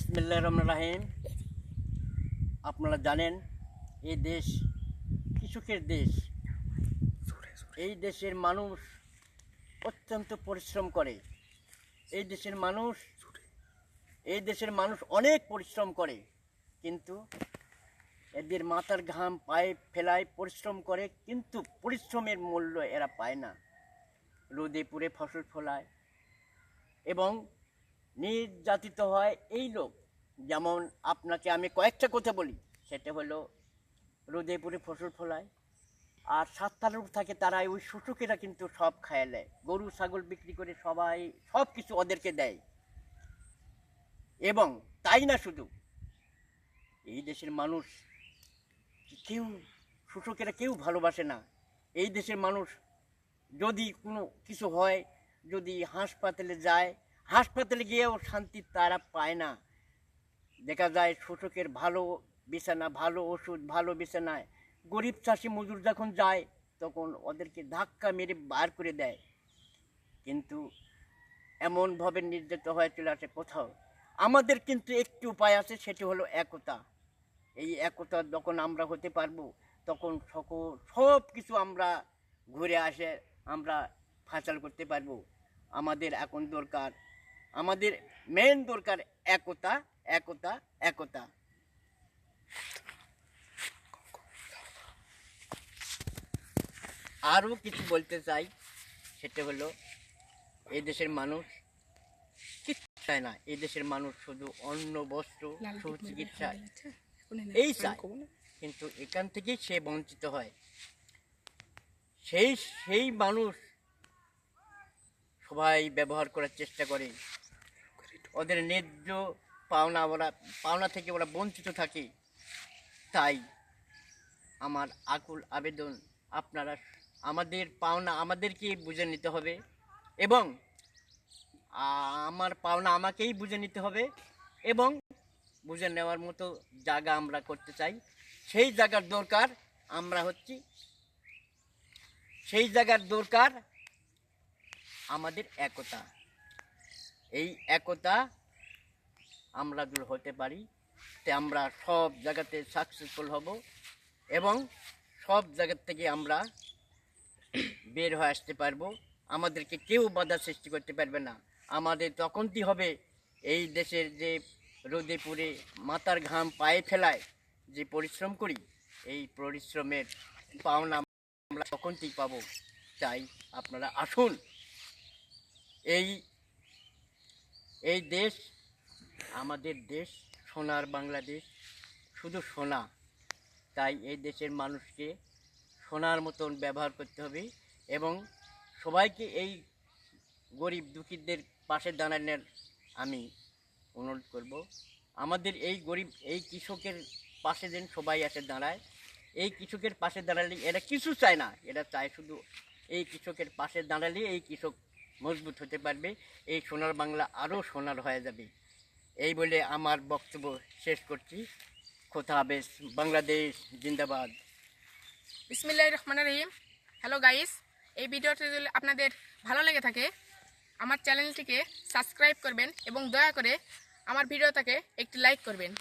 বিসমিল্লাহ রহমান রাহিম। আপনারা জানেন, এই দেশ কৃষকের দেশ। এই দেশের মানুষ অত্যন্ত পরিশ্রম করে। এই দেশের মানুষ, এই দেশের মানুষ অনেক পরিশ্রম করে, কিন্তু এদের মাথার ঘাম পায়ে ফেলায় পরিশ্রম করে, কিন্তু পরিশ্রমের মূল্য এরা পায় না। রোদে পুড়ে ফসল ফলায়। এবং নির্যাতিত হয় এই লোক। যেমন আপনাকে আমি কয়েকটা কথা বলি। সেটা হলো রোদে পুড়ে ফসল ফলায়। আর সাতটা লোক থাকে তারা ওই শোষকেরা কিন্তু সব খায় নেয় গরু, ছাগল বিক্রি করে সবাই সব কিছু ওদেরকে দেয়। এবং তাই না শুধু? এই দেশের মানুষ কেউ শোষকেরা কেউ ভালোবাসে না। এই দেশের মানুষ যদি কোনো কিছু হয়, যদি হাসপাতালে যায় হাসপাতালে গিয়েও শান্তি তারা পায় না। দেখা যায় শোষকের ভালো বিছানা, ভালো ওষুধ, ভালো বিছানায় গরিব চাষি মজুর যখন যায়, তখন ওদেরকে ধাক্কা মেরে বার করে দেয়। কিন্তু এমনভাবে নির্যাতিত হয়ে চলে আসে কোথাও। আমাদের কিন্তু একটি উপায় আছে, সেটি হলো একতা। এই একতা যখন আমরা হতে পারব, তখন সকল, সব কিছু আমরা ঘুরে আসে, আমরা ফাঁচাল করতে পারব। আমাদের এখন দরকার আমাদের মেন দরকার একতা একতা একতা। আরও কিছু বলতে চাই সেটা হলো এই দেশের মানুষ কিচ্ছু চায় না। এই দেশের মানুষ শুধু অন্ন বস্ত্র সুচিকিৎসা এই চায়। কিন্তু এখান থেকেই সে বঞ্চিত হয়। সেই সেই মানুষ সবাই ব্যবহার করার চেষ্টা করে। ওদের ন্যায্য পাওনা ওরা, পাওনা থেকে ওরা বঞ্চিত থাকে। তাই আমার আকুল আবেদন, আপনারা আমাদের পাওনা আমাদেরকে বুঝে নিতে হবে এবং আমার পাওনা আমাকেই বুঝে নিতে হবে এবং বুঝে নেওয়ার মতো জায়গা আমরা করতে চাই। সেই জায়গার দরকার আমরা হচ্ছি, সেই জায়গার দরকার আমাদের একতা। এই একতা আমরা দূর হতে পারি। তে আমরা সব জায়গাতে সাকসেসফুল হব এবং সব জায়গার থেকে আমরা বের হয়ে আসতে পারব। আমাদেরকে কেউ বাধা সৃষ্টি করতে পারবে না। আমাদের তখন কি হবে এই দেশের যে রোদে পুড়ে মাথার ঘাম পায়ে ফেলায় যে পরিশ্রম করি, এই পরিশ্রমের পাওনা আমরা তখন তখনই পাবো। তাই আপনারা আসুন। এই এই দেশ, আমাদের দেশ, সোনার বাংলাদেশ, শুধু সোনা, তাই এই দেশের মানুষকে সোনার মতন ব্যবহার করতে হবে এবং সবাইকে এই গরিব দুঃখীদের পাশে দাঁড়ানোর আমি অনুরোধ করব। আমাদের এই গরিব, এই কৃষকের পাশে যেন সবাই এসে দাঁড়ায়। এই কৃষকের পাশে দাঁড়ালে এরা কিছু চায় না, এরা চায় শুধু এই কৃষকের পাশে দাঁড়ালে এই কৃষক মজবুত হতে পারবে, এই সোনার বাংলা আরও সোনার হয়ে যাবে। এই বলে আমার বক্তব্য শেষ করছি। খোথা হাবেস বাংলাদেশ জিন্দাবাদ। বিসমিল্লাহ রহমান রহিম। হ্যালো গাইস, এই ভিডিওটি যদি আপনাদের ভালো লেগে থাকে, আমার চ্যানেলটিকে সাবস্ক্রাইব করবেন এবং দয়া করে আমার ভিডিওটাকে একটি লাইক করবেন।